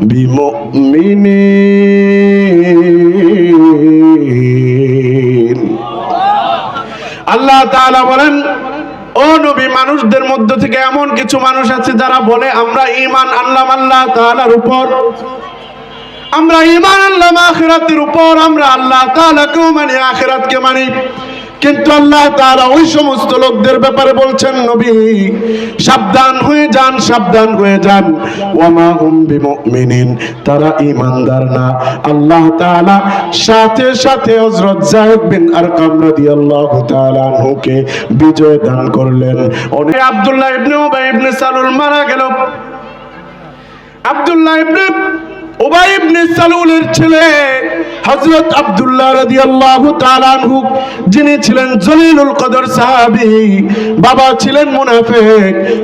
বিমুমিনিন। আল্লাহ তাআলা বলেন, ও নবী, মানুষদের মধ্য থেকে এমন কিছু মানুষ আছে যারা বলে, আমরা ঈমান আনলাম আল্লাহ তাআলার উপর। আমরা ঈমান আনলাম আখিরাতের উপর, আমরা আল্লাহ তাআলাকেও মানি, আখিরাতকে মানি। কিন্তু আল্লাহ তাআলা ওই সমস্ত লোকদের ব্যাপারে বলছেন, নবী, সাবধান হয়ে যান, সাবধান হয়ে যান। ওয়ামা হুম তারা ইমানদার না। আল্লাহ তাআলা সাথে সাথে হযরত যায়েদ বিন আরকাম রাদিয়াল্লাহু তাআলা আনহুকে বিজয় দান করলেন। অনেক আব্দুল্লাহ ইবনে ইবনে সালুল মারা গেল। আব্দুল্লাহ ইবনে যিনি ছিলেন জলিলুল কদর বাবা ছিলেন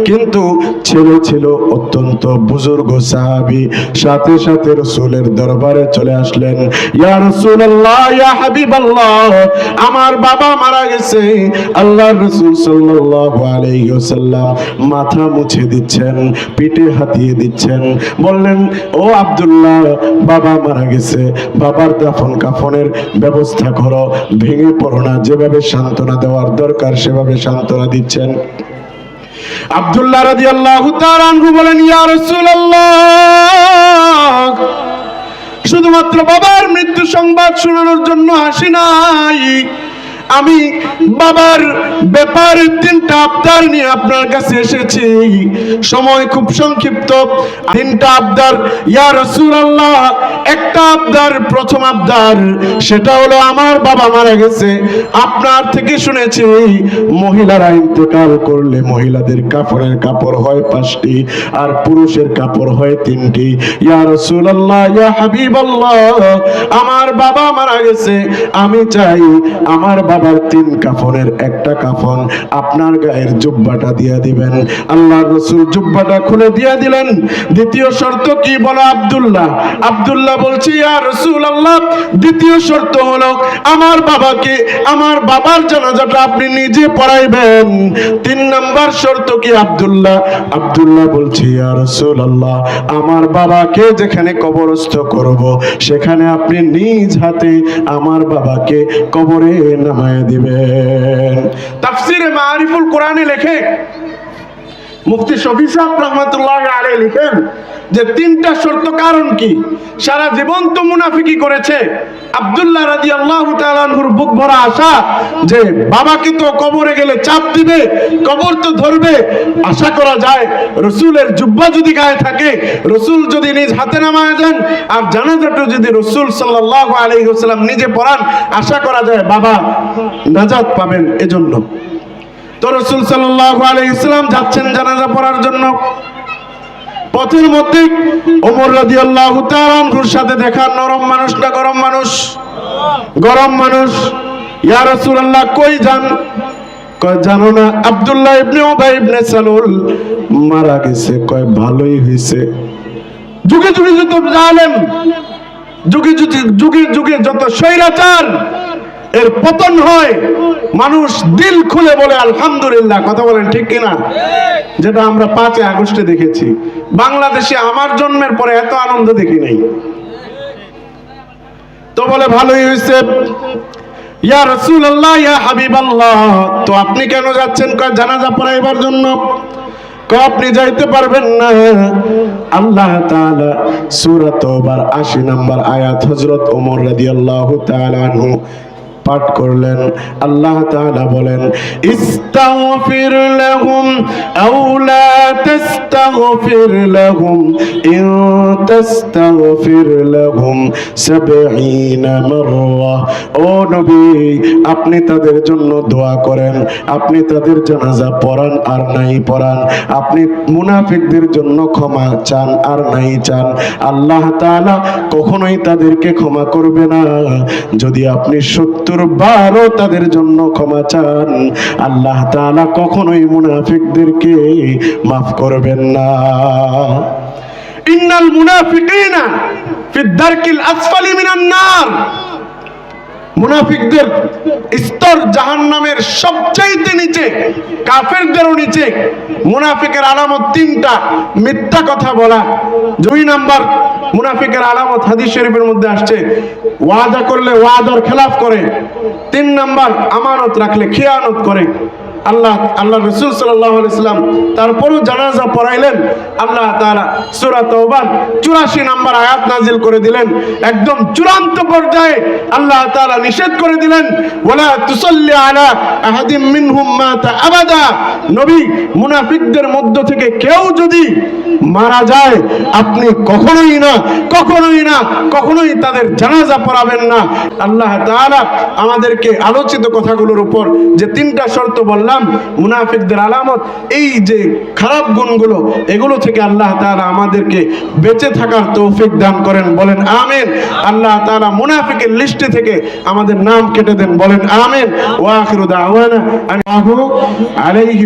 কিন্তু ছেলে ছিল অত্যন্ত বুজুর্গ সাথে সাথে দরবারে চলে আসলেন আমার বাবা মারা গেছে। আল্লাহর রাসূল ওয়াসাল্লাম মাথা মুছে দিচ্ছেন, পিঠে হাতিয়ে দিচ্ছেন। বললেন, ও আব্দুল্লাহ বাবা মারা গেছে। বাবার দাফন কাফনের ব্যবস্থা করো, ভেঙে পড়ো না। যেভাবে সান্ত্বনা দেওয়ার দরকার, সেভাবে সান্ত্বনা দিচ্ছেন। আব্দুল্লাহ তাআলা আনহু বলেন, ইয়া রাসূলুল্লাহ! শুধুমাত্র বাবার মৃত্যু সংবাদ শোনানোর জন্য আসি নাই। আমি বাবার ব্যাপারে তিনটা আবদার নিয়ে আপনার কাছে এসেছি। সময় খুব সংক্ষিপ্ত। তিনটা আবদার, ইয়া রাসূলুল্লাহ, একটা আবদার, প্রথম আবদার, সেটা হলো আমার বাবা মারা গেছে। আপনার থেকে শুনেছি, মহিলারা ইন্তেকাল করলে মহিলাদের কাপড়ের কাপড় হয় পাঁচটি আর পুরুষের কাপড় হয় তিনটি। ইয়া রাসূলুল্লাহ, ইয়া হাবিবাল্লাহ, আমার বাবা মারা গেছে, আমি চাই আমার বাবার তিন কাফনের একটা কাফন আপনার গায়ের জুব্বাটা দিয়ে দিবেন। আল্লাহ রসুল জুব্বাটা খুলে দিয়ে দিলেন। দ্বিতীয় শর্ত কি বলো আব্দুল্লাহ? আব্দুল্লাহ বলছি, ইয়া রসুল আল্লাহ দ্বিতীয় শর্ত হলো আমার বাবাকে, আমার বাবার জানাজাটা আপনি নিজে পড়াইবেন। তিন নাম্বার শর্ত কি আব্দুল্লাহ? আব্দুল্লাহ বলছি, ইয়া রসুল আল্লাহ আমার বাবাকে যেখানে কবরস্থ করব, সেখানে আপনি নিজ হাতে আমার বাবাকে কবরে নামায় দিবেন। তাফসিরে মারিফুল কোরআনে লেখে মুফতি শফি সাহেব রহমতুল্লাহ আলী লিখেন যে তিনটা শর্ত কারণ কি? সারা জীবন তো মুনাফিকি করেছে। আব্দুল্লাহ রাজি আল্লাহ তালানহুর বুক ভরা আশা যে বাবাকে তো কবরে গেলে চাপ দিবে, কবর তো ধরবে। আশা করা যায় রসুলের জুব্বা যদি গায়ে থাকে, রসুল যদি নিজ হাতে নামায় যান, আর জানাজাটা যদি রসুল সাল্লাহ আলহিহাল্লাম নিজে পড়ান, আশা করা যায় বাবা নাজাত পাবেন এজন্য। তো রসুল সাল্লাহ আলাইসালাম যাচ্ছেন জানাজা পড়ার জন্য। পথের মধ্যে ওমর রাজি আল্লাহ সাথে দেখা, নরম মানুষ না গরম মানুষ? গরম মানুষ। ইয়া রসুল আল্লাহ কই যান? জানো না, আব্দুল্লাহ ইবনে উবাই ইবনে সালুল মারা গেছে। কয়, ভালোই হয়েছে। যুগে যুগে যত জালেম যুগে যুগে যুগে যুগে যত স্বৈরাচার এর পতন হয়, মানুষ দিল খুলে বলে, আলহামদুলিল্লাহ। কথা বলেন ঠিক কিনা? যেটা আমরা পাঁচই আগস্টে দেখেছি। বাংলাদেশে আমার জন্মের পরে এত আনন্দ দেখি নাই। তো বলে, ভালোই হয়েছে। ইয়া রাসূলুল্লাহ, ইয়া হাবিবাল্লাহ। তো আপনি কেন যাচ্ছেন? কয়, জানাজা পড়াইবার জন্য। আপনি যাইতে পারবেন না। আল্লাহ তাআলা সূরা তওবার 80 নম্বর আয়াত হযরত ওমর রাদিয়াল্লাহু তাআলা আনহু পাঠ করলেন। আল্লাহ তাআলা বলেন, ইস্তাগফির লাহুম আও লা তাস্তাগফির লাহুম। ইন তাস্তাগফির লাহুম 70 মাররা। ও নবী, আপনি তাদের জন্য দোয়া করেন। আপনি তাদের জানাজা পড়ান আর নাই পড়ান। আপনি মুনাফিকদের জন্য ক্ষমা চান আর নাই চান। আল্লাহ তাআলা কখনোই তাদেরকে ক্ষমা করবে না। যদি আপনি সত্তর বারও তাদের জন্য ক্ষমা চান। আল্লাহ তাআলা কখনোই মুনাফিকদেরকে মাফ করবেন না। ইন্নাল মুনাফিকিনা ফিদ্দারকিল দারকিল আসফালি মিনান মুনাফিকদের স্তর জাহান নামের সবচাইতে নিচে, কাফেরদেরও নিচে। মুনাফিকের আলামত তিনটা, মিথ্যা কথা বলা। দুই নাম্বার, মুনাফিকের আলামত হাদিস শরীফের মধ্যে আসছে, ওয়াদা করলে ওয়াদার খেলাফ করে। তিন নাম্বার, আমানত রাখলে খেয়ানত করে। আল্লাহ আল্লাহ রসুল সাল্লাহ ইসলাম তারপরও জানাজা পড়াইলেন। আল্লাহ তাআলা সূরা তওবার 84 নাম্বার আয়াত নাজিল করে দিলেন। একদম চূড়ান্ত পর্যায়ে আল্লাহ তাআলা নিষেধ করে দিলেন, ওয়ালা তুসাল্লি আলা আহাদিম আবাদা। নবী, মুনাফিকদের মধ্য থেকে কেউ যদি মারা যায়, আপনি কখনোই না কখনোই না, কখনোই তাদের জানাজা পড়াবেন না। আল্লাহ তাআলা আমাদেরকে আলোচিত কথাগুলোর উপর যে তিনটা শর্ত বললাম মুনাফিকদের আলামত, এই যে খারাপ গুণগুলো, এগুলো থেকে আল্লাহ তাআলা আমাদেরকে বেঁচে থাকার তৌফিক দান করেন, বলেন আমিন। আল্লাহ তাআলা মুনাফিকের লিস্টে থেকে আমাদের নাম কেটে দেন, বলেন আমিন।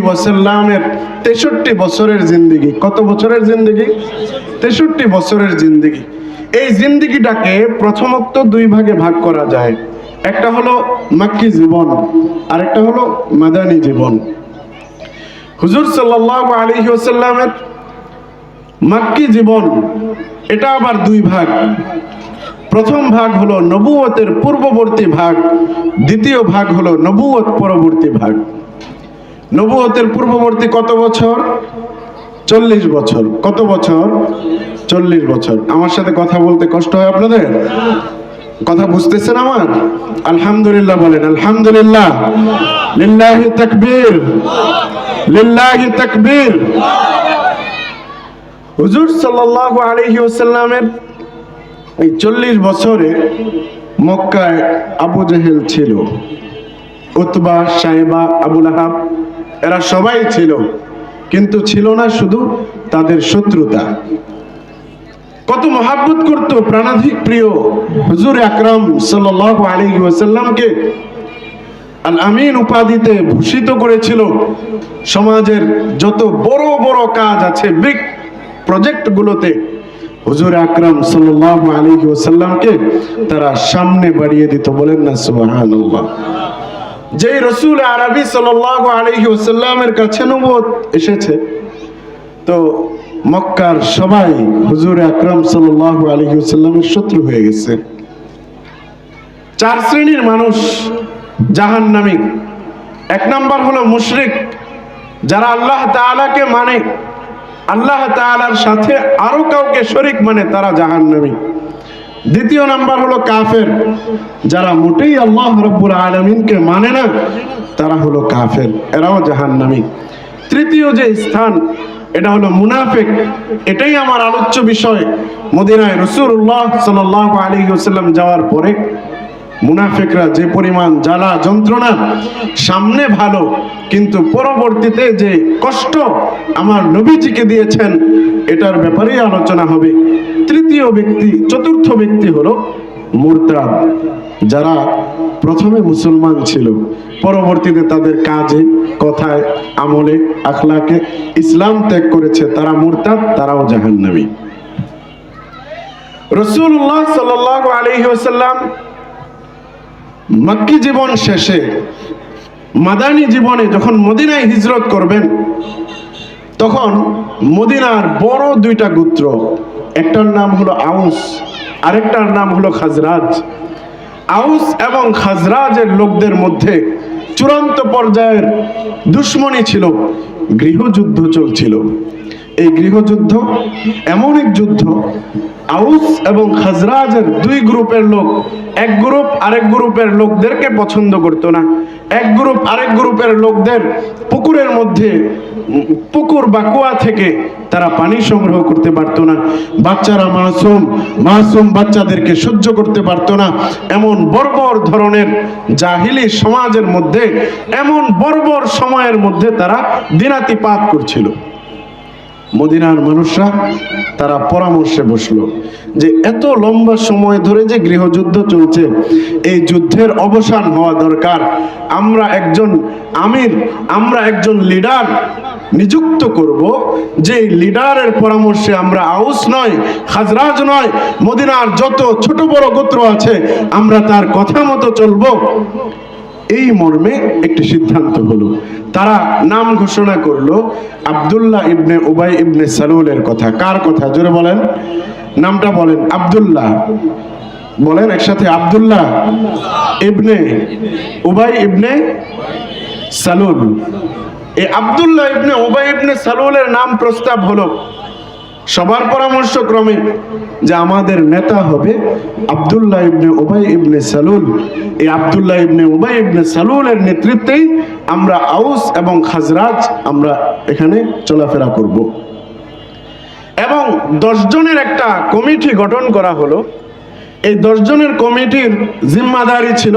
ওয়াসাল্লামের 63 বছরের জিন্দেগি। কত বছরের জিন্দেগি? 63 বছরের জিন্দেগি। এই জিন্দেগিটাকে প্রথমত দুই ভাগে ভাগ করা যায়। একটা হলো মাক্কি জীবন আর একটা হলো মাদানী জীবন। হুজুর সাল্লাল্লাহু আলাইহি ওয়াসাল্লামের মাক্কি জীবন, এটা আবার দুই ভাগ। প্রথম ভাগ হলো নবুয়তের পূর্ববর্তী ভাগ, দ্বিতীয় ভাগ হলো নবুয়ত পরবর্তী ভাগ। নবুয়তের পূর্ববর্তী কত বছর? চল্লিশ বছর। কত বছর? চল্লিশ বছর। আমার সাথে কথা বলতে কষ্ট হয় আপনাদের? কথা বুঝতেছেন আমার? আলহামদুলিল্লাহ বলেন, আলহামদুলিল্লাহ। লিল্লাহি তাকবীর লিল্লাহি তাকবীর। হুজুর সাল্লাল্লাহু আলাইহি ওয়াসাল্লামের এই চল্লিশ বছরে মক্কায় আবু জেহেল ছিল, উতবা, সাহেবা আবুল আহাব এরা সবাই ছিল, কিন্তু ছিল না শুধু তাদের শত্রুতা। কত মহাব্বত করত, প্রাণাধিক প্রিয় হুজুর আকরাম ওয়াসাল্লামকে। আল আমিন উপাধিতে ভূষিত করেছিল সমাজের যত বড় বড় কাজ আছে বিগ প্রজেক্টগুলোতে হুজুর আকরাম সাল্লাল্লাহু আলাইহি ওয়াসাল্লামকে তারা সামনে বাড়িয়ে দিত, বলেন না সুবহানাল্লাহ। যেই রসুল আরবি সাল্লাল্লাহু আলাইহি ওয়াসাল্লামের কাছে নবুয়ত এসেছে, তো মক্কার সবাই হুজুর আকরাম সাল্লাল্লাহু আলাইহি ওয়াসাল্লামের শত্রু হয়ে গেছে। চার শ্রেণির মানুষ জাহান্নামী। এক নাম্বার হলো মুশরিক, যারা আল্লাহ তাআলাকে মানে। আল্লাহ তাআলার সাথে আরও কাউকে শরিক মানে তারা জাহান্নামী। দ্বিতীয় নাম্বার হলো কাফের, যারা মোটেই আল্লাহ রব্বুল আলমিনকে মানে না, তারা হলো কাফের, এরাও জাহান্নামী। তৃতীয় যে স্থান এটা হলো মুনাফিক। এটাই আমার আলোচ্য বিষয়। মদিনায় রসুল্লাহ সাল আলী যাওয়ার পরে মুনাফিকরা যে পরিমাণ জ্বালা, যন্ত্রণা, সামনে ভালো, কিন্তু পরবর্তীতে যে কষ্ট আমার নবীজিকে দিয়েছেন, এটার ব্যাপারেই আলোচনা হবে। তৃতীয় ব্যক্তি, চতুর্থ ব্যক্তি হলো মুরতাদ। যারা প্রথমে মুসলমান ছিল। পরবর্তীতে তাদের কাজে, কথায়, আমলে, আখলাকে ইসলাম ত্যাগ করেছে। তারা মুরতাদ, তারাও জাহান্নামী। রসুল্লাহ জীবন শেষে, মাদানী জীবনে যখন মদিনায় হিজরত করবেন, তখন মদিনার বড় দুইটা গোত্র, একটার নাম হলো আউস, আরেকটার নাম হলো খাজরাজ। আউস এবং খাজরাজের লোকদের মধ্যে চূড়ান্ত পর্যায়ের দুশ্মনী ছিল, গৃহযুদ্ধ চলছিল। এই গৃহযুদ্ধ, এমন এক যুদ্ধ, আউস এবং খাজরাজের দুই গ্রুপের লোক, এক গ্রুপ আরেক গ্রুপের লোকদেরকে পছন্দ করতো না। এক গ্রুপ আরেক গ্রুপের লোকদের পুকুরের মধ্যে পুকুর বা কুয়া থেকে তারা পানি সংগ্রহ করতে পারতো না। বাচ্চারা মাসুম মাসুম বাচ্চাদেরকে সহ্য করতে পারতো না। এমন বর্বর ধরনের জাহিলি সমাজের মধ্যে, এমন বর্বর সময়ের মধ্যে তারা দিনাতিপাত করছিল। মদিনার মানুষরা তারা পরামর্শে বসল যে এত লম্বা সময় ধরে যে গৃহযুদ্ধ চলছে, এই যুদ্ধের অবসান হওয়া দরকার। আমরা একজন আমির, আমরা একজন লিডার নিযুক্ত করব যে লিডারের পরামর্শে আমরা আউস নয়, খাজরাজ নয়, মদিনার যত ছোট বড় গোত্র আছে, আমরা তার কথা মতো চলবো। এই মর্মে একটি সিদ্ধান্ত হলো। তারা নাম ঘোষণা করল আব্দুল্লাহ ইবনে উবাই ইবনে সালুলের কথা। কার কথা? জোরে বলেন। নামটা বলেন। আব্দুল্লাহ। বলেন একসাথে। আবদুল্লাহ ইবনে উবাই ইবনে সালুল। এই আব্দুল্লাহ ইবনে উবাই ইবনে সালুলের নাম প্রস্তাব হলো। সবার পরামর্শ ক্রমে যে আমাদের নেতা হবে আব্দুল্লাহ ইবনে উবাই ইবনে সালুল। এই আব্দুল্লাহ ইবনে উবাই ইবনে সালুলের নেতৃত্বেই আমরা আউস এবং খাজরাজ আমরা এখানে চলাফেরা করব। এবং দশ জনের একটা কমিটি গঠন করা হলো। এই দশজনের কমিটির জিম্মাদারি ছিল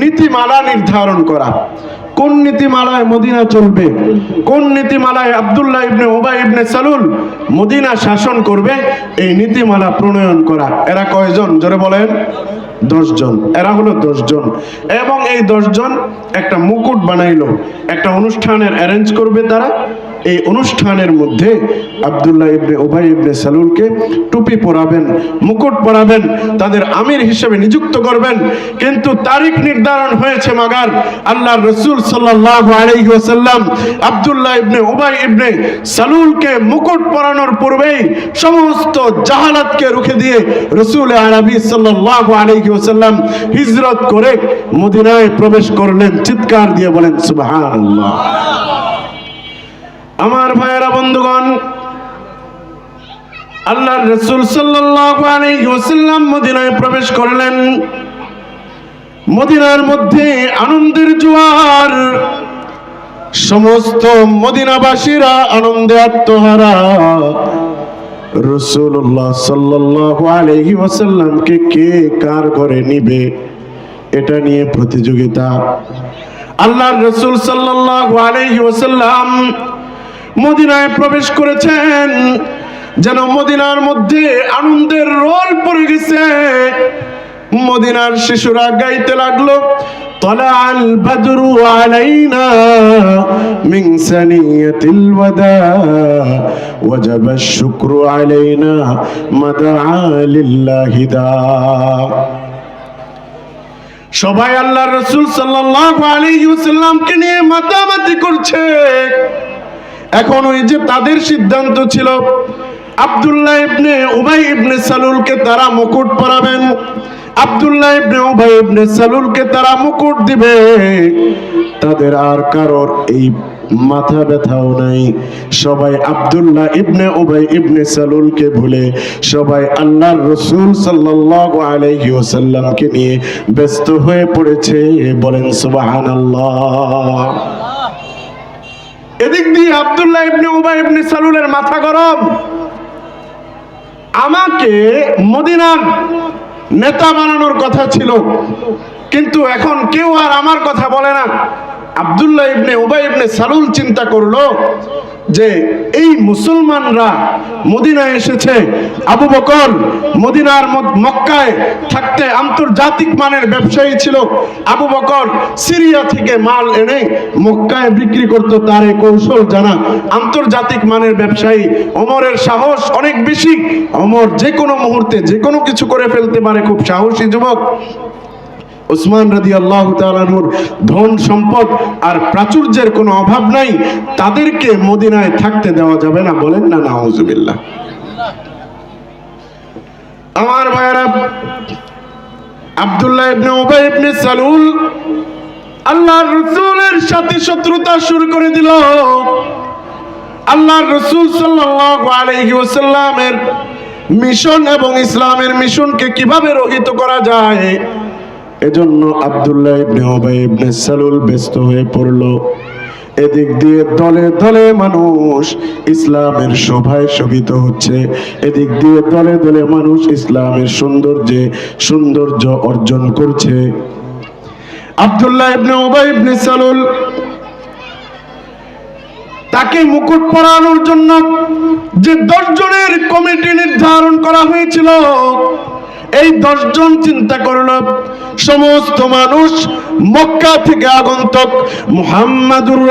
নীতিমালা নির্ধারণ করা। কোন নীতিমালায় মদিনা চলবে? কোন নীতিমালায় আবদুল্লাহ ইবনে ওবাই ইবনে সালুল মদিনা শাসন করবে? এই নীতিমালা প্রণয়ন করা। এরা কয়জন? জোরে বলেন। দশজন। এরা হলো দশজন। এবং এই দশজন একটা মুকুট বানাইল। একটা অনুষ্ঠানের অ্যারেঞ্জ করবে তারা। এই অনুষ্ঠানের মধ্যে আব্দুল্লাহ ইবনে ওবাই ইবনে সালুলকে টুপি পরাবেন, মুকুট পরাবেন, তাদের আমির হিসেবে নিযুক্ত করবেন। কিন্তু তারিখ নির্ধারণ হয়েছে মাগার আল্লাহ রসুল সাল্লাল্লাহু আলাইহি ওয়াসাল্লাম আব্দুল্লাহ ইবনে উবাই ইবনে সালুলকে মুকুট পরানোর পূর্বেই সমস্ত জাহালাতকে রুখে দিয়ে রসুল আরবি সাল্লাল্লাহু আলাইহি ওয়াসাল্লাম হিজরত করে মদিনায় প্রবেশ করলেন। চিৎকার দিয়ে বলেন, সুবহানাল্লাহ। আমার ভাইয়েরা বন্ধুগণ আল্লাহ রসুল ওয়াসাল্লাম মদিনায় প্রবেশ করলেন। মদিনার মধ্যে আনন্দের জোয়ার, সমস্ত মদিনাবাসীরা আনন্দে আত্মহারা। রসুল্লাহ সাল্লাল্লাহু আলাইহি ওয়াসাল্লামকে কে কার ঘরে নিবে, এটা নিয়ে প্রতিযোগিতা। আল্লাহর রসুল সাল্লাল্লাহু আলাইহি ওয়াসাল্লাম মদিনায় প্রবেশ করেছেন যেন মদিনার মধ্যে আনন্দের রোল পড়ে গেছে মদিনার শিশুরা গাইতে লাগলো طلع البدر علينا من ثنية الوداع وجب الشكر علينا ما دعا لله داع সবাই আল্লাহ রসুল সাল্লাল্লাহু আলাইহি ওয়াসাল্লামকে নিয়ে মাতামাতি করছে এখন ওই যে তাদের সিদ্ধান্ত ছিল, আব্দুল্লাহ ইবনে উবাই ইবনে সালুলকে তারা মুকুট পরাবেন। আব্দুল্লাহ ইবনে উবাই ইবনে সালুলকে তারা মুকুট দিবে। তাদের আর কারোর এই মাথা ব্যথাও নাই। সবাই আব্দুল্লাহ ইবনে উবাই ইবনে সালুলকে ভুলে সবাই আল্লাহর রসুল সাল্লাল্লাহু আলাইহি ওয়াসাল্লামকে নিয়ে ব্যস্ত হয়ে পড়েছে। বলেন, সুবহানাল্লাহ। এদিক দিয়ে আবদুল্লাহ ইবনে উবাই ইবনে সালুলের মাথা গরম। আমাকে মদিনার নেতা বানানোর কথা ছিল, কিন্তু এখন কেউ আর আমার কথা বলে না। আবদুল্লাহ ইবনে উবাই ইবনে সালুল চিন্তা করল যে এই মুসলমানরা মদিনায় এসেছে, আবু বকর মদিনার মক্কায় থাকতে আন্তর্জাতিক মানের ব্যবসায়ী ছিল। আবু বকর সিরিয়া থেকে মাল এনে মক্কায় বিক্রি করতো, তার কৌশল জানা। আন্তর্জাতিক মানের ব্যবসায়ী, অমরের সাহস অনেক বেশি। অমর যে কোনো মুহূর্তে যে কোনো কিছু করে ফেলতে পারে, খুব সাহসী যুবক। ওসমান রাদি আল্লাহ তালানুর ধন সম্পদ আর প্রাচুর্যের কোনো অভাব নাই, তাদেরকে মদিনায় থাকতে দেওয়া যাবে না। বলেন না, নাউজুবিল্লাহ। আমার ভাইয়েরা ইবনে উবাই ইবনে সালুল আল্লাহর রাসূলের সাথে শত্রুতা শুরু করে দিল। আল্লাহ রসুল সাল্লাল্লাহু আলাইহি ওয়াসাল্লামের মিশন এবং ইসলামের মিশনকে কীভাবে রহিত করা যায় এজন্য আব্দুল্লাহ ইবনে উবাই ইবনে সালুল ব্যস্ত হয়ে পড়ল। এদিক দিয়ে দলে দলে মানুষ ইসলামের শোভায় শোভিত হচ্ছে। এদিক দিয়ে দলে দলে মানুষ ইসলামের সৌন্দর্যে সৌন্দর্য অর্জন করছে। আব্দুল্লাহ ইবনে উবাই ইবনে সালুল তাকে মুকুট পরানোর জন্য যে দশ জনের কমিটি নির্ধারণ করা হয়েছিল এই দশজন চিন্তা করল, সমস্ত মানুষ মক্কা থেকে আগন্তক মুহাম্মাদুর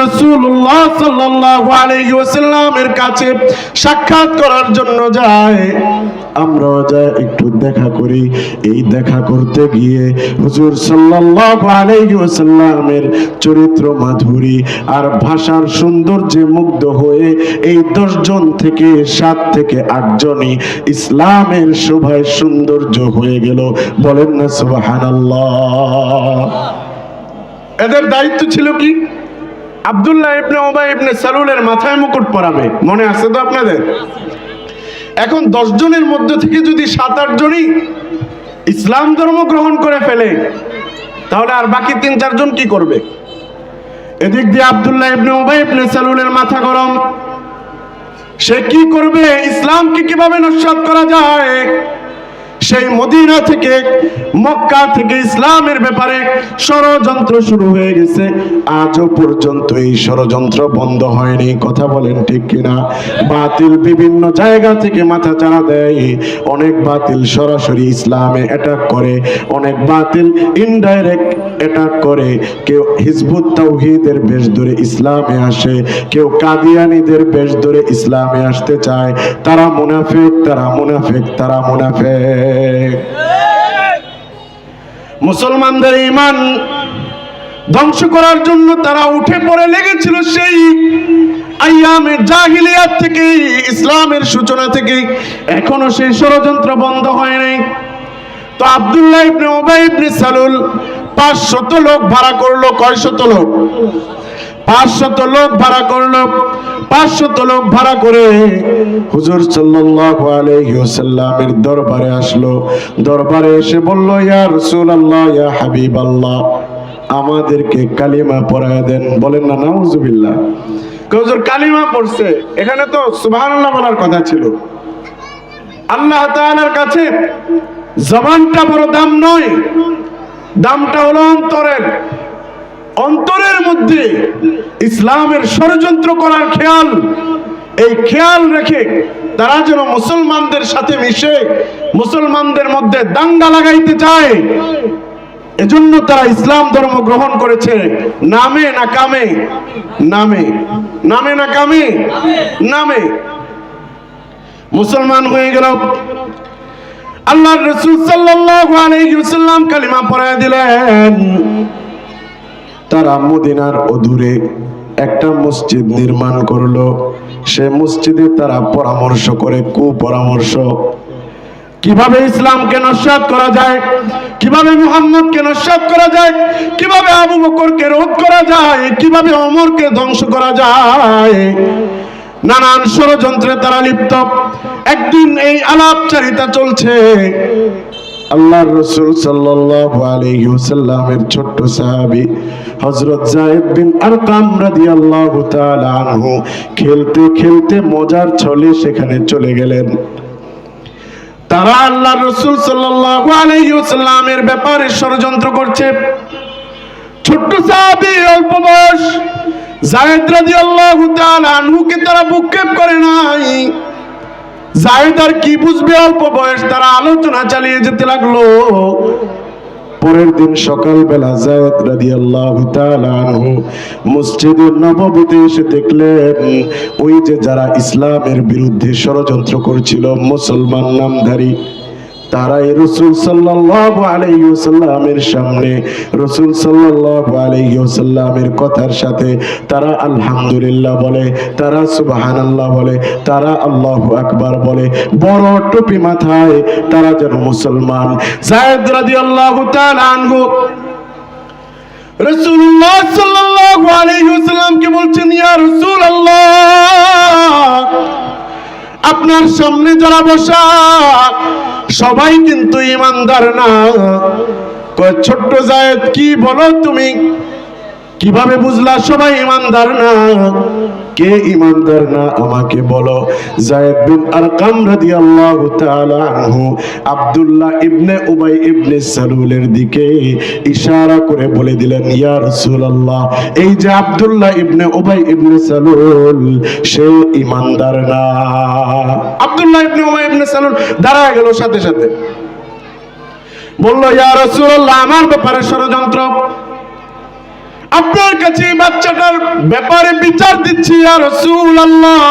সাল্লাল্লাহু আলাইহি ওয়াসাল্লামের কাছে সাক্ষাৎ করার জন্য যায়। আমরাও যাই একটু দেখা করি, এই দেখা করতে গিয়ে হুজুর সাল্লাল্লাহু আলাইহি ওয়াসাল্লামের চরিত্র মাধুরী আর ভাষার সৌন্দর্যে মুগ্ধ হয়ে এই দশজন থেকে সাত থেকে আটজনই ইসলামের শোভায় সৌন্দর্য হয়ে গেল। বলেন না, সুবহানাল্লাহ। এদের দায়িত্ব ছিল কি? আব্দুল্লাহ ইবনে ওবাই ইবনে সালুলের মাথায় মুকুট পরাবে। মনে আছে তো আপনাদের? এখন জনের মধ্যে থেকে যদি সাত আট জনই ইসলাম ধর্ম গ্রহণ করে ফেলে, তাহলে আর বাকি তিন চারজন কি করবে? এদিক দিয়ে আবদুল্লাহ ইবনে উবাই ইবনে সালুলের মাথা গরম। সে কি করবে? ইসলামকে কীভাবে নস্বাত করা যায়? সেই মদিনা থেকে, মক্কা থেকে ইসলামের ব্যাপারে ষড়যন্ত্র শুরু হয়ে গেছে। আজও পর্যন্ত এই ষড়যন্ত্র বন্ধ হয়নি। কথা বলেন ঠিক কিনা? বাতিল বিভিন্ন জায়গা থেকে মাথা চাড়া দেয়। অনেক বাতিল সরাসরি ইসলামে অ্যাটাক করে। অনেক বাতিল ইনডাইরেক্ট অ্যাটাক করে, কেউ হিজবুত তাওহীদের বেশ ধরে ইসলামে আসে, কেউ কাদিয়ানীদের বেশ ধরে ইসলামে আসতে চায়, তারা মুনাফিক তারা মুনাফিক তারা মুনাফিক। মুসলমানদের ইমান ধ্বংস করার জন্য তারা উঠে পড়ে লেগেছিল সেই আইয়ামে জাহিলিয়াত থেকে, ইসলামের সূচনা থেকে। এখনও সেই ষড়যন্ত্র বন্ধ হয় নাই। তো আব্দুল্লাহ ইবনে উবাই ইবনে সালুল পাঁচশত লোক ভাড়া করল, কয়শত লোক? পাঁচশত লোক ভাড়া করল, পাঁচশত লোক ভাড়া করে হুজুর সাল্লাল্লাহু আলাইহি ওয়াসাল্লামের দরবারে আসলো। দরবারে এসে বলল, ইয়া রাসূলুল্লাহ, ইয়া হাবিবাল্লাহ, আমাদেরকে কালিমা পড়ায় দেন। বলেন না, নাউজুবিল্লাহ। হুজুর, কালিমা পড়ছে। এখানে তো সুবহানাল্লাহ বলার কথা ছিল। আল্লাহ তাআলার কাছে জবানটা বড় দাম নয়। দামটা হলো অন্তরের। অন্তরের মধ্যে ইসলামের ষড়যন্ত্র করার খেয়াল। এই খেয়াল রেখে তারা যেন মুসলমানদের সাথে মিশে, মুসলমানদের মধ্যে দাঙ্গা লাগাইতে চায়, এজন্য তারা ইসলাম ধর্ম গ্রহণ করেছে। নামে না কামে? নামে। নামে না কামে? নামে। মুসলমান হয়ে গেল। আল্লাহ আলাইহি ওয়াসাল্লাম কালিমা পড়ায় দিলেন, তারা মদিনার অদূরে একটা মসজিদ নির্মাণ করল। সে মসজিদে তারা পরামর্শ করে, কুপরামর্শ। কীভাবে ইসলামকে নস্বাত করা যায়? কীভাবে মুহাম্মদকে নস্বাত করা যায়? কীভাবে আবু বকরকে রোধ করা যায়? কীভাবে অমরকে ধ্বংস করা যায়? নানান ষড়যন্ত্রে তারা লিপ্ত। একদিন এই আলাপচারিতা চলছে। আল্লাহ রসুল ওয়াসাল্লামের ছোট্ট সাহাবী হযরত যায়েদ বিন আরকাম রাদিয়াল্লাহু তাআলা আনহু খেলতে খেলতে মজার ছলে সেখানে চলে গেলেন। তারা আল্লাহ রসুল ওয়াসাল্লামের ব্যাপারে ষড়যন্ত্র করছে। ছোট্ট সাহাবী অল্প বয়স তারা আলোচনা চালিয়ে যেতে লাগল। পরের দিন সকালবেলা আনহু এসে দেখলেন, ওই যে যারা ইসলামের বিরুদ্ধে ষড়যন্ত্র করছিল, মুসলমান নামধারী। তারাই রসুল সাল্লাল্লাহু আলাইহি ওয়াসাল্লামের সামনে, রসুল সাল্লাল্লাহু আলাইহি ওয়াসাল্লামের কথার সাথে তারা আলহামদুলিল্লাহ বলে, তারা সুবহানাল্লাহ বলে, তারা আল্লাহু আকবার বলে, বড় টুপি মাথায় তারা যেন মুসলমান। জায়েদ রাদিয়াল্লাহু তাআলা আনহু, রাসূলুল্লাহ সাল্লাল্লাহু আলাইহি ওয়াসাল্লামকে বলছেন, ইয়া রাসূলুল্লাহ, আপনার সামনে যারা বসা সবাই কিন্তু ইমানদার না। ছোট্ট জায়দ কি বলো তুমি? কীভাবে বুঝলা সবাই ইমানদার না? কে ইমানদার না? আমাকে বলো। জায়েদ বিন আরকাম রাদিয়াল্লাহু তাআলা আনহু আব্দুল্লাহ ইবনে উবাই ইবনে সালুলের দিকে ইশারা করে বলে দিলেন, ইয়া রাসূলুল্লাহ, এই যে আব্দুল্লাহ ইবনে উবাই ইবনে সালুল, সে ইমানদার না। আব্দুল্লাহ ইবনে উবাই ইবনে সালুল দাঁড়ায় গেল সাথে সাথে। বলল, ইয়া রাসূলুল্লাহ, আমার ব্যাপারে ষড়যন্ত্র। আপনার কাছে বাচ্চাটার ব্যাপারে বিচার দিচ্ছি আর রসুল আল্লাহ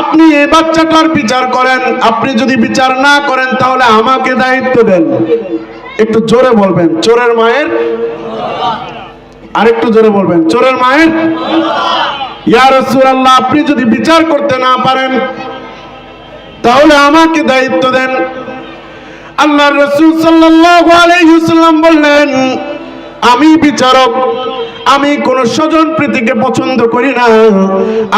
আপনি এই বাচ্চাটার বিচার করেন, আপনি যদি বিচার না করেন, তাহলে আমাকে দায়িত্ব দেন। একটু জোরে বলবেন, চোরের মায়ের? আরেকটু জোরে বলবেন, চোরের মায়ের? ইয়া রসুল আল্লাহ আপনি যদি বিচার করতে না পারেন, তাহলে আমাকে দায়িত্ব দেন। আল্লাহ রসুল সাল্লাল্লাহু আলাইহি ওয়াসাল্লাম বললেন আমি বিচারক, আমি কোন স্বজন প্রীতিকে পছন্দ করি না,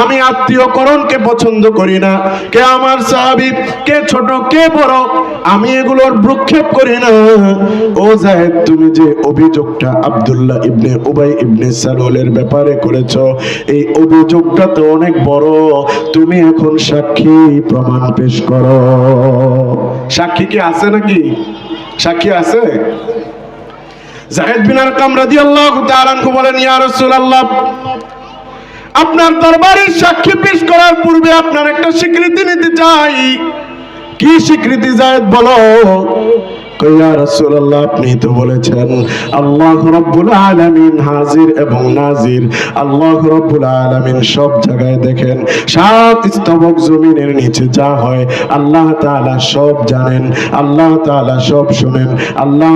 আমি আত্মীয়করণকে পছন্দ করি না। কে আমার সাহাবি, কে ছোট, কে বড়, আমি এগুলোর ভ্রুক্ষেপ করি না। ও জাহেদ, তুমি যে অভিযোগটা আব্দুল্লাহ ইবনে উবাই ইবনে সালুলের ব্যাপারে করেছ, এই অভিযোগটা তো অনেক বড়। তুমি এখন সাক্ষী প্রমাণ পেশ করো। সাক্ষী কি আছে নাকি? সাক্ষী আছে? জাহেদ বিন আরকাম রাদিয়াল্লাহু তাআলা আনহু বলেন, ইয়া রাসূলুল্লাহ, আপনার দরবারের সাক্ষী পেশ করার পূর্বে আপনার একটা স্বীকৃতি নিতে চাই। কি স্বীকৃতি জায়েদ বলো? আপনি তো বলেছেন, আল্লাহ রাব্বুল আলামিন হাজির এবং নাজির। আল্লাহ রাব্বুল সব জায়গায় দেখেন, সাত স্তবক জমিনের নিচে যা হয়, আল্লাহ তাআলা সব জানেন, আল্লাহ তাআলা সব শুনেন, আল্লাহ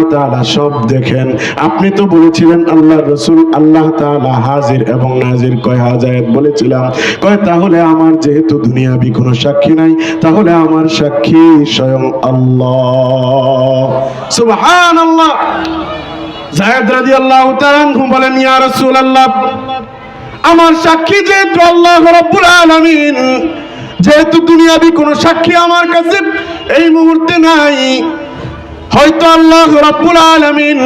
সব দেখেন। আপনি তো বলেছিলেন, আল্লাহ রসুল, আল্লাহ তাআলা হাজির এবং নাজির। কয় হাজায়াত বলেছিলাম, কয় তাহলে আমার যেহেতু দুনিয়াবি কোনো সাক্ষী নাই, তাহলে আমার সাক্ষী স্বয়ং আল্লাহ। সুবহানাল্লাহ। জায়েদ রাদিয়াল্লাহু তাআলা আনহু বলেন, ইয়া রাসূলুল্লাহ, আমার সাক্ষী যেহেতু আল্লাহ রাব্বুল আলামিন, যেহেতু দুনিয়াবি কোন সাক্ষী আমার কাছে এই মুহূর্তে নাই হয়তো আল্লাহ রাব্বুল আলামিন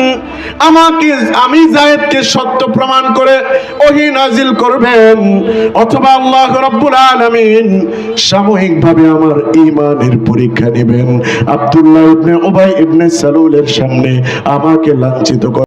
আমাকে, আমি জায়েদকে সত্য প্রমাণ করে ওহি নাজিল করবেন, অথবা আল্লাহ রাব্বুল আলামিন সাময়িকভাবে আমার ইমানের পরীক্ষা নেবেন। আব্দুল্লাহ ইবনে উবাই ইবনে সালুলের সামনে আমাকে লাঞ্ছিত